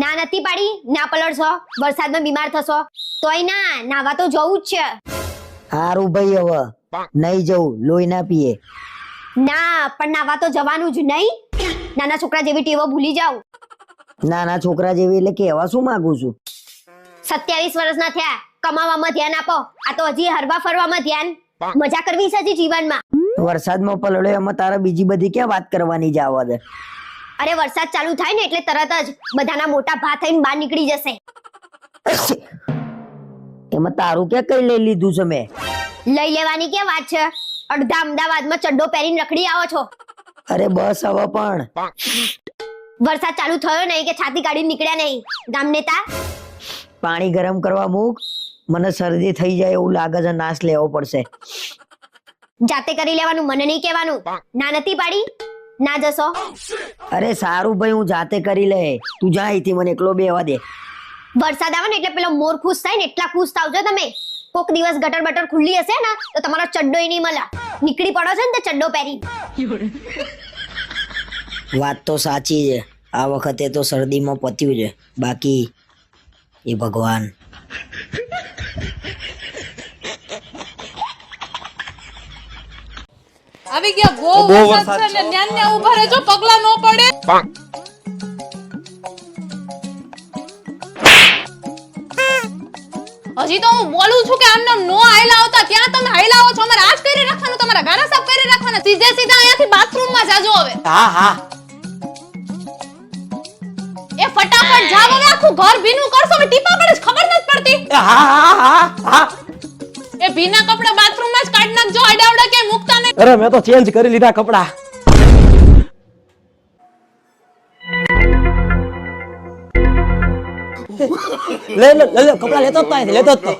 ના નથી પાડી ના પલળશો વરસાદમાં બીમાર થશો તોય ના નાવા તો જવું જ છે. હારું ભાઈ હવે નહીં જવું લોહી ના પીએ. ના પણ નાવા તો જવાનું જ નહીં. નાના છોકરા જેવી ટેવો ભૂલી જાવ નાના છોકરા જેવી એટલે કેવા શું માંગુ છું? સત્યાવીસ વર્ષના થયા કમાવામાં ધ્યાન આપો. આ તો હજી હરવા ફરવામાં ધ્યાન. મજા કરવી છે હજી જીવનમાં. વરસાદમાં પલળ્યો એમાં તારે બીજી બધી ક્યાં વાત કરવાની જ આવવા દે? અરે વરસાદ ચાલુ થાય ને એટલે તરત જ બધાના મોટા ભા થઈને બહાર નીકળી જશે. એમાં તારું કે કઈ લઈ લીધું છે મેં? લઈ લેવાની કે વાત છે? અડધા અમદાવાદમાં ચડ્ડો પહેરીને રખડી આવો છો. અરે બસ હવે પણ. વરસાદ ચાલુ થયો નહીં કે છાતી કાઢી નીકળ્યા નહીં. ગામ નેતા? પાણી ગરમ કરવા મૂક. મને શરદી થઈ જાય એવું લાગે છે નાશ લેવો પડશે. જાતે કરી લેવાનું મને નહીં કહેવાનું. ના નથી પાડી? ના જશો? અરે સારું ભાઈ હું જાતે કરી લે. તું જા અહીંથી મને એકલો બેવા દે. વરસાદ આવે ને એટલે પેલો મોર ખુશ થાય ને એટલા ખુશ થાવજો તમે. કોક દિવસ ગટર બટર ખુલ્લી હશે ને તો તમારો ચડ્ડો નહીં મળે. નીકળી પડો છે ને તે ચડ્ડો પહેરી. વાત તો સાચી છે. આ વખતે તો શરદીમાં પત્યું છે. બાકી એ ભગવાન. આવી ગયા બહુ વરસાદ છે ને ન્યાન ન્યા ઊભા રહેજો પગલા ન પડે. હજી તો હું બોલું છું કે આમને નો આયલા આવતા ત્યાં તમે આયલા આવો છો અમારે આજ કરી રાખવાનું તમારા ગારા સાફ કરી રાખવાના સીધે સીધા અહીંયાથી બાથરૂમમાં જાજો હવે. હા હા. એ ફટાફટ જાવ હવે આખું ઘર ભીનું કરશો હવે ટીપા પડે ખબર નથી પડતી. હા હા હા હા. ભીના કપડા બાથરૂમમાં જ કાઢ નાખજો અડાવડા કે મુકતા નહીં. અરે મેં તો ચેન્જ કરી લીધા કપડા. લે લે લે કપડા લેતો જ તો અહીંથી, લેતો જ તો.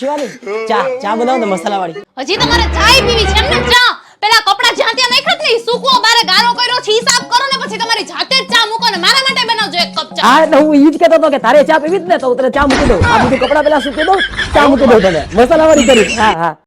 શિવાની ચા ચા બનાવો ને મસાલા વાળી હજી તમારે ચા પીવી છે ચા હા એટલે હું ઈ જ કહેતો હતો કે તારે ચા પીવી જ ને, તો તને ચા મૂકી દઉં. આ બધું કપડા પેલા સૂકી દઉં, ચા મૂકી દઉં તને. મસાલા વાળી કરી. હા હા.